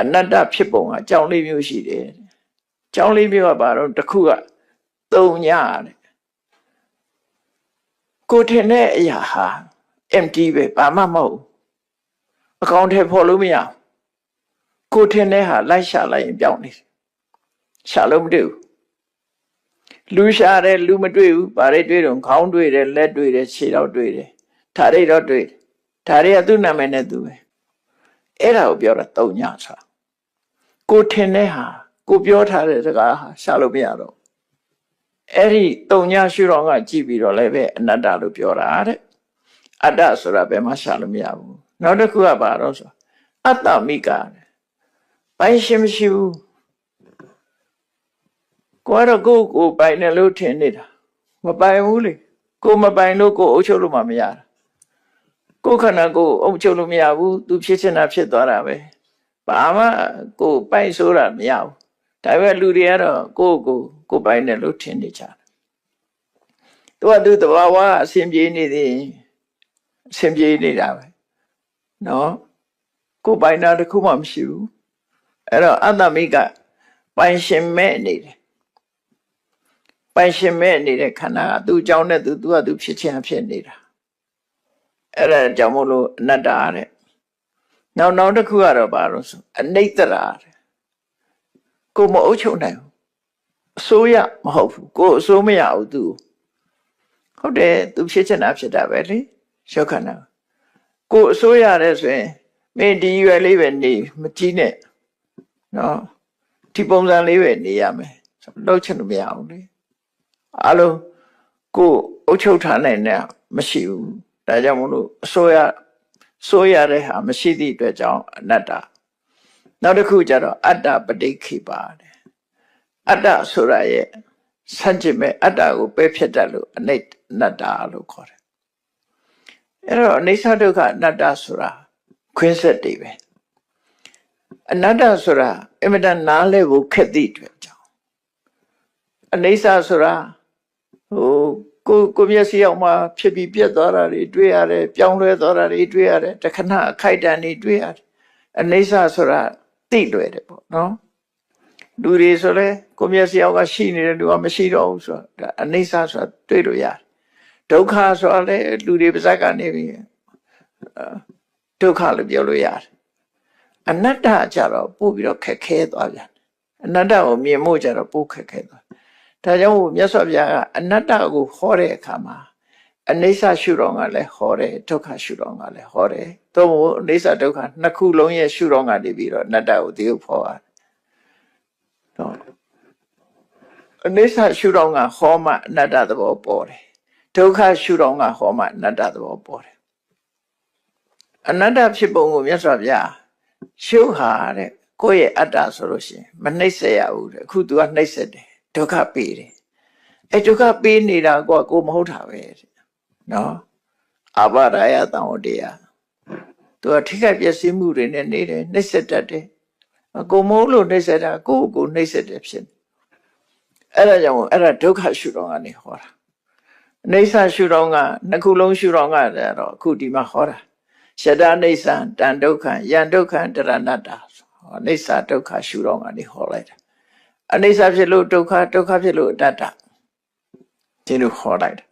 အနတ္တဖြစ်ပုံကအကြောင်းလေးမျိုးရှိတယ်တဲ့။အကြောင်းလေးမျိုးကဘာတော့တစ်ခုကသုံးညတဲ့။ကိုထင်တဲ့အရာဟာ empty ပဲဘာမှမဟုတ်ဘူး။အကောင့်ထဲပေါ်လို့မရဘူး။ကိုထင်တဲ့ဟာလိုက်ရှာလိုက်ရင်ပြောင်းနေတယ်။ရှာလို့မတွေ့ဘူး။လူရှာတယ်လူမတွေ့ဘူး။ဘာတွေတွေ့တော့ခေါင်းတွေ့တယ်လက်တွေ့တယ်ခြေတော့တွေ့တယ်။ဓာတ်တွေတော့တွေ့တယ်။ဓာတ်တွေကသူ့နာမည်နဲ့သူပဲ။အဲ့ဒါကိုပြောတာသုံးညဆိုတာ။ ကိုထင်တဲ့ဟာကိုပြောထားတဲ့စကားဟာရှာလို့မရတော့ဘူးအဲ့ဒီသုံးညရှုတော်ကကြည့်ပြီးတော့လည်းပဲအနတ္တလို့ပြောတာတဲ့အတ္တဆိုတာဘယ်မှရှာလို့မရဘူးနောက်တစ်ခုကဘာတော့ဆိုအတ္တမိကတဲ့ပိုင်ရှင်မရှိဘူးကိုကတော့ကိုယ့်ကိုယ်ပိုင်တယ်လို့ထင်နေတာမပိုင်ဘူးလေကိုယ်မပိုင်လို့ကိုယ်အုပ်ချုပ်လို့မှမရတာကိုယ်ခန္ဓာကိုယ်အုပ်ချုပ်လို့မရဘူးသူဖြစ်ချင်တာဖြစ်သွားတာပဲ ဘာမှကိုယ်ပိုင်ဆိုတာမရဘူးဒါပေမဲ့လူတွေကတော့ကိုယ့်ကိုယ်ကိုယ်ပိုင်တယ်လို့ထင်နေကြတယ်သူကသူတဘာဝအစဉ်ပြေနေသေးရင်အစဉ်ပြေနေတာပဲနော်ကိုယ်ပိုင်တာတစ်ခုမှမရှိဘူးအဲ့တော့အတ္တမိကပိုင်ရှင်မဲ့နေတယ်ပိုင်ရှင်မဲ့နေတဲ့ခန္ဓာကသူ့အကြောင်းနဲ့သူသူကသူဖြစ်ချင်ဖြစ်နေတာအဲ့ဒါကြောင့်မို့လို့အနတ္တတဲ့ နောက်နောက်တစ်ခုကတော့ဘာလို့ဆိုအနိတ္တရာတဲ့ကိုယ်မအုပ်ချုပ်နိုင်ဘူးအစိုးရမဟုတ်ဘူးကိုယ်အစိုးမရဘူးသူဟုတ်တယ်သူဖြစ်ချင်တာဖြစ်တာပဲလေရှုပ်ခန္ဓာကိုယ်အစိုးရတယ်ဆိုရင်မင်းဒီရွယ်လေးပဲနေမကြည့်နဲ့နော်ဒီပုံစံလေးပဲနေရမယ်လောက်ချင်လို့မရဘူးလေအလုံးကိုယ်အုပ်ချုပ်ထားနိုင်တဲ့မရှိဘူးဒါကြောင့်မလို့အစိုးရ စိုးရတဲ့ဟာမရှိသည့်အတွက်ကြောင့်အနတ္တနောက်တစ်ခုကျတော့အတ္တပဋိခိပါတဲ့အတ္တဆိုတာရဲ့ဆန့်ကျင်မဲ့အတ္တကိုပယ်ဖြစ်တတ်လို့အနိတ္တနတ္တလို့ခေါ်တယ်အဲ့တော့အိဋ္ဌဒုက္ခအနတ္တဆိုတာခွင်းဆက်တွေပဲအနတ္တဆိုတာအင်မတန်နားလဲဖို့ခက်သည့်အတွက်ကြောင့်အနိစ္စဆိုတာဟို ကိုကိုမျက်စိအောင်မှဖြစ်ပြီးပြတ်သွားတာတွေတွေ့ရတယ်ပြောင်းလဲသွားတာတွေတွေ့ရတယ်တခဏအခိုက်တန်တွေတွေ့ရတယ်အနိစ္စဆိုတာသိလွယ်တယ်ပေါ့နော်လူတွေဆိုလဲကိုမျက်စိအောင်ကရှိနေတဲ့လူကမရှိတော့ဘူးဆိုတာဒါအနိစ္စဆိုတာတွေ့လို့ရတယ်ဒုက္ခဆိုတာလဲလူတွေပါဇက်ကနေပြီးအာဒုက္ခလို့ပြောလို့ရတယ်အနတ္တကြတော့ပို့ပြီးတော့ခက်ခဲသွားပြန်တယ်အနတ္တကိုမြင်ဖို့ကြတော့ပို့ခက်ခဲသွား ဒါကြောင့်မို့မြတ်စွာဘုရားကအနတ္တကိုဟောတဲ့အခါမှာအနိစ္စရှုတော်ကလည်းဟောတယ်ဒုက္ခရှုတော်ကလည်းဟောတယ်သို့မဟုတ်အနိစ္စဒုက္ခနှစ်ခုလုံးရဲ့ရှုတော်ကနေပြီးတော့အနတ္တကိုဒီကိုဟောရတယ်တော့အနိစ္စရှုတော်ကဟောမှအနတ္တသဘောပေါ်တယ်ဒုက္ခရှုတော်ကဟောမှအနတ္တသဘောပေါ်တယ်အနတ္တဖြစ်ပုံကိုမြတ်စွာဘုရားရှုဟာတဲ့ကိုယ့်ရဲ့အတ္တဆိုလို့ရှိရင်မနှိမ့်ဆက်ရဘူးတဲ့အခု तू ကနှိမ့်ဆက်တယ် ဒုက္ခပေးတယ်အဲဒုက္ခပေးနေတာကိုကိုမဟုတ်တာပဲတဲ့နော်အဘာရယတံဝတရားသူကထိခိုက်ပျက်စီးမှုတွေနဲ့နေတယ်နှိမ့်ဆက်တတ်တယ်ကိုမိုးလို့နှိမ့်ဆက်တာကိုယ့်ကိုနှိမ့်ဆက်တယ်ဖြစ်အဲ့ဒါကြောင့်အဲ့ဒါဒုက္ခရှုတော့ကနေဟောတာအိဋ္ဌရှုတော့ကနှစ်ခုလုံးရှုတော့ကတော့အခုဒီမှာဟောတာရှတအိဋ္ဌတန်ဒုက္ခယံဒုက္ခတရဏတ္တာအိဋ္ဌဒုက္ခရှုတော့ကနေဟောလိုက်တာ အနိစ္စဖြစ်လို့ဒုက္ခဒုက္ခဖြစ်လို့အတ္တဒီလိုခေါ်လိုက်တာ